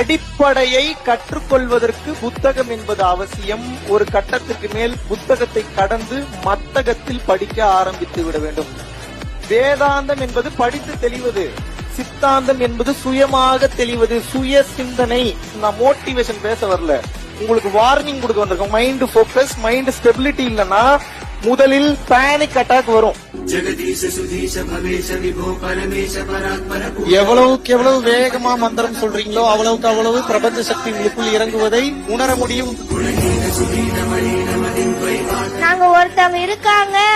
அடிப்படையை கற்றுக்கொள்வதற்கு புத்தகம் என்பது அவசியம். ஒரு கட்டத்திற்கு மேல் புத்தகத்தை கடந்து மத்தகத்தில் படிக்க ஆரம்பித்து விட வேண்டும். வேதாந்தம் என்பது படித்து தெளிவது. சித்தாந்தம் என்பது சுயமாக தெளிவது. சுய சிந்தனை. நான் மோட்டிவேஷன் பேச வரல. உங்களுக்கு வார்னிங் கொடுக்க வந்திருக்கோம் மைண்ட் ஃபோக்கஸ் மைண்ட் ஸ்டெபிலிட்டி இல்லைன்னா முதலில் பேனிக் அட்டாக் வரும். எவ்வளவுக்கு எவ்வளவு வேகமா மந்திரம் சொல்றீங்களோ அவ்வளவுக்கு அவ்வளவு பிரபஞ்ச சக்தி உங்களுக்குள் இறங்குவதை உணர முடியும். நாங்க ஒருத்தவங்க இருக்காங்க.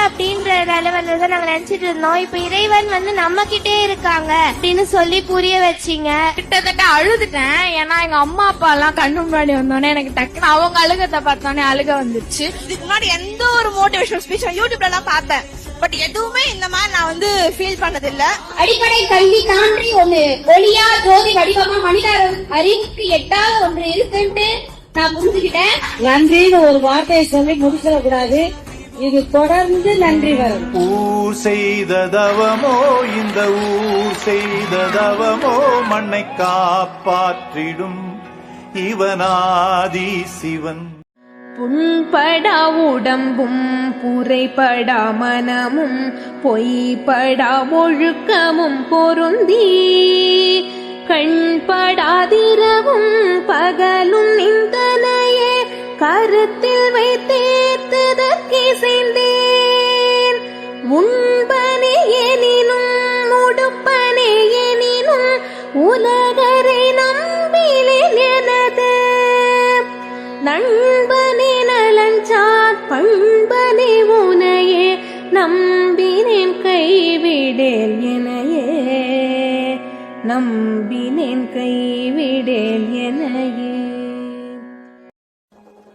லெவல்ல தான் நாங்க நினைச்சிட்டு இருந்தோம். இப்ப இறைவன் வந்து நம்ம கிட்டே இருக்காங்க அப்படின்னு சொல்லி புரிய வச்சீங்க. கிட்டத்தட்ட அழுதுட்டேன். ஏன்னா எங்க அம்மா அப்பா எல்லாம் கண்ணு முன்னாடி வந்தோடனே எனக்கு டக்குன்னு அவங்க அழுகத்தை பார்த்தோன்னே அழுக வந்துருச்சு. இதுக்கு முன்னாடி எந்த ஒரு மோட்டிவேஷனல் ஸ்பீச் யூடியூப்ல தான் பார்த்தேன். பட் எதுவுமே இந்த மாதிரி நான் வந்து ஃபீல் பண்ணது இல்ல அடிப்படை கல்வி தாண்டி ஒண்ணு. ஒளியா ஜோதி வடிவமா மனித அறிவுக்கு எட்டாத ஒன்று இருக்குன்ட்டு நான் புரிஞ்சுக்கிட்டேன். நன்றின்னு ஒரு வார்த்தையை சொல்லி முடிச்சிடக்கூடாது. இது தொடர்ந்து நன்றி வரும். ஊர் செய்த தவமோ இந்த ஊர் செய்த தவமோ மண்ணை காப்பாற்றிடும் இவனாதி சிவன். புண்படா உடம்பும் புரைப்படா மனமும் பொய்ப்படா ஒழுக்கமும் பொருந்தி கண்படாதிரவும் பகலும் நிந்தனையே கருத்தில் வைத்தேத்ததற்கிசைந்தேன் உண்பனே எனினும் உடுப்பனே எனினும் உலகரை நம்பிலேன் எனது. நண்பனே நலஞ்சார் பண்பனே உனையே நம்பினேன் கைவிடேல் எனையே. நம்பினேன்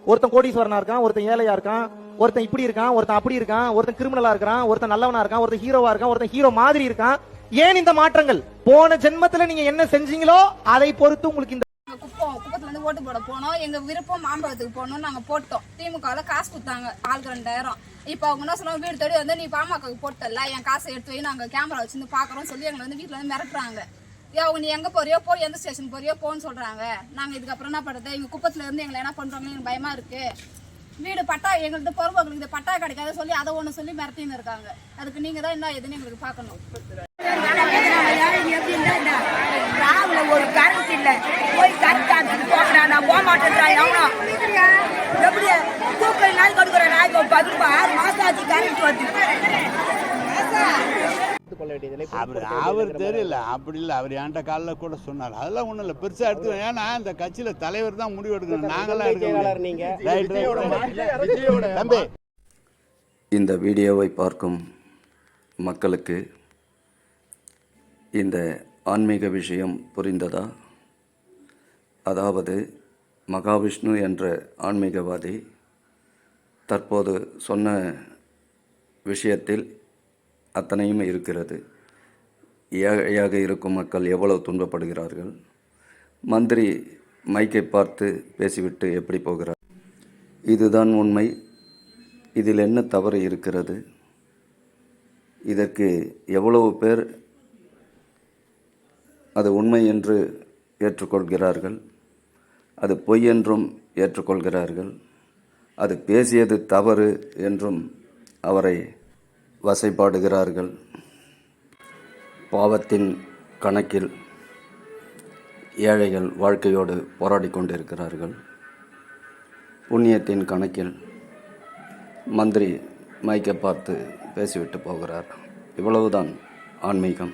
ஒருத்தன் கோடீஸ்வரனா இருக்கான் ஒருத்தன் ஏழையா இருக்கான் ஒருத்தன் இப்படி இருக்கான் ஒருத்தன் அப்படி இருக்கான் ஒருத்தன் கிரிமினலா இருக்கான் ஒருத்தன் நல்லவனா இருக்கான் ஒருத்தன் ஹீரோவா இருக்கான் ஒருத்தன் ஹீரோ மாதிரி இருக்கான். ஏன் இந்த மாற்றங்கள்? போன ஜென்மத்துல நீங்க என்ன செஞ்சீங்களோ அதை பொறுத்து உங்களுக்கு இந்த குப்பம் குப்பத்துல இருந்து ஓட்டு போட போனோம். எங்க விருப்பம் மாம்பழத்துக்கு போனோம் நாங்க போட்டோம். திமுகல காசு கொடுத்தாங்க. ஆளுக்கு ரெண்டாயிரம். இப்ப அவங்க என்ன சொன்னாங்க? வீடு தேடி வந்து நீ பாமகக்கு போட்டல என் காசை எடுத்து போய் நாங்க கேமரா வச்சிருந்து பாக்குறோம் சொல்லி எங்களை வந்து வீட்டுல வந்து மிரட்டுறாங்க. அவங்க நீ எங்கே போறியோ போ எந்த ஸ்டேஷன் போறியோ போன்னு சொல்கிறாங்க நாங்கள் இதுக்கப்புறம் என்ன பண்ணுறது எங்கள் குப்பத்தில் இருந்து எங்களை என்ன பண்றாங்க எனக்கு இருக்குது வீடு பட்டா எங்கள்கிட்ட பொறுப்புகளுக்கு இந்த பட்டா கிடைக்காத சொல்லி அதை ஒன்று சொல்லி மிரட்டின்னு இருக்காங்க. அதுக்கு நீங்கள் தான் என்ன எதுன்னு எங்களுக்கு பார்க்கணும். ஒரு கரண்ட் இல்ல. போய் கரண்ட் நான் போக மாட்டேன்றான் எப்படி ஆறு மாசம் ஆச்சு கரண்ட் வந்து. அவர் அவர் தெரியல. அப்படி இல்லை. அவர் என்கிட்ட காலையில் கூட சொன்னார். அதெல்லாம் ஒன்றும் இல்லை. பெருசாக எடுத்துக்கணும் ஏன்னா இந்த கட்சியில் தலைவர் தான் முடிவு எடுக்கணும். நாங்களாம் எடுக்க. தம்பி. இந்த வீடியோவை பார்க்கும் மக்களுக்கு இந்த ஆன்மீக விஷயம் புரிந்ததா? அதாவது மகாவிஷ்ணு என்ற ஆன்மீகவாதி தற்போது சொன்ன விஷயத்தில் அத்தனையும் இருக்கிறது. ஏழையாக இருக்கும் மக்கள் எவ்வளவு துன்பப்படுகிறார்கள்? மந்திரி மைக்கை பார்த்து பேசிவிட்டு எப்படி போகிறார்? இதுதான் உண்மை. இதில் என்ன தவறு இருக்கிறது? இதற்கு எவ்வளவு பேர் அது உண்மை என்று ஏற்றுக்கொள்கிறார்கள்? அது பொய் என்றும் ஏற்றுக்கொள்கிறார்கள்? அது பேசியது தவறு என்றும் அவரை வசைபாடுகிறார்கள். பாவத்தின் கணக்கில் ஏழைகள் வாழ்க்கையோடு போராடி கொண்டிருக்கிறார்கள். புண்ணியத்தின் கணக்கில் மந்திரி மைக்கை பார்த்து பேசிவிட்டு போகிறார். இவ்வளவுதான் ஆன்மீகம்.